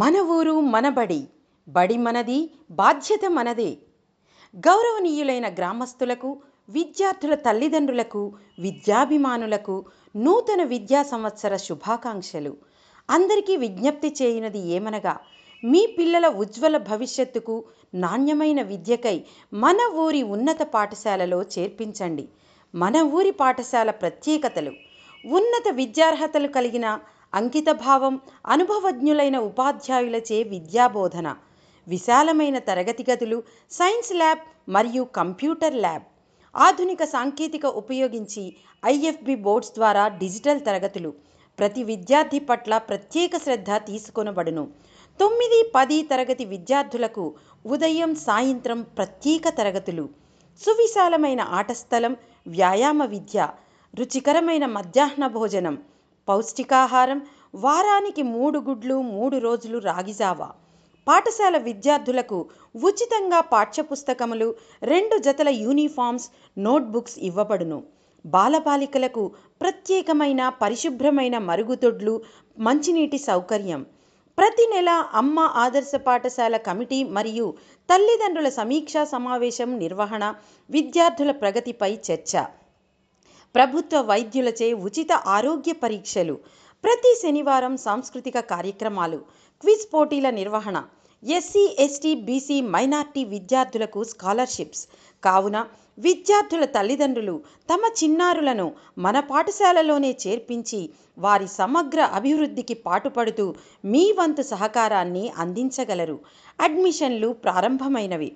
మన ఊరు మన బడి బడి మనది బాధ్యత మనదే. గౌరవనీయులైన గ్రామస్తులకు విద్యార్థుల తల్లిదండ్రులకు విద్యాభిమానులకు నూతన విద్యా సంవత్సర శుభాకాంక్షలు. అందరికీ విజ్ఞప్తి చేయనది ఏమనగా మీ పిల్లల ఉజ్వల భవిష్యత్తుకు నాణ్యమైన విద్యకై మన ఊరి ఉన్నత పాఠశాలలో చేర్పించండి. మన ఊరి పాఠశాల ప్రత్యేకతలు ఉన్నత విద్యార్హతలు కలిగిన అంకితభావం అనుభవజ్ఞులైన ఉపాధ్యాయులచే విద్యాబోధన విశాలమైన తరగతి గదులు సైన్స్ ల్యాబ్ మరియు కంప్యూటర్ ల్యాబ్. ఆధునిక సాంకేతిక ఉపయోగించి ఐఎఫ్బి బోర్డ్స్ ద్వారా డిజిటల్ తరగతులు ప్రతి విద్యార్థి పట్ల ప్రత్యేక శ్రద్ధ తీసుకొనబడును. తొమ్మిది పది తరగతి విద్యార్థులకు ఉదయం సాయంత్రం ప్రత్యేక తరగతులు. సువిశాలమైన ఆట స్థలం వ్యాయామ విద్య రుచికరమైన మధ్యాహ్న భోజనం పౌష్టికాహారం వారానికి మూడు గుడ్లు మూడు రోజులు రాగిజావా పాఠశాల విద్యార్థులకు ఉచితంగా పాఠ్యపుస్తకములు రెండు జతల యూనిఫామ్స్ నోట్బుక్స్ ఇవ్వబడును. బాలబాలికలకు ప్రత్యేకమైన పరిశుభ్రమైన మరుగుదొడ్లు మంచినీటి సౌకర్యం. ప్రతి నెల అమ్మ ఆదర్శ పాఠశాల కమిటీ మరియు తల్లిదండ్రుల సమీక్షా సమావేశం నిర్వహణ విద్యార్థుల ప్రగతిపై చర్చ. ప్రభుత్వ వైద్యులచే ఉచిత ఆరోగ్య పరీక్షలు. ప్రతి శనివారం సాంస్కృతిక కార్యక్రమాలు క్విజ్ పోటీల నిర్వహణ ఎస్సీ ఎస్టీ బీసీ మైనార్టీ విద్యార్థులకు స్కాలర్షిప్స్. కావున విద్యార్థుల తల్లిదండ్రులు తమ చిన్నారులను మన పాఠశాలలోనే చేర్పించి వారి సమగ్ర అభివృద్ధికి పాటుపడుతూ మీ వంతు సహకారాన్ని అందించగలరు. అడ్మిషన్లు ప్రారంభమైనవి.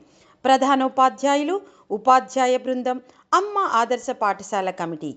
ప్రధానోపాధ్యాయులు ఉపాధ్యాయ బృందం అమ్మ ఆదర్శ పాఠశాల కమిటీ.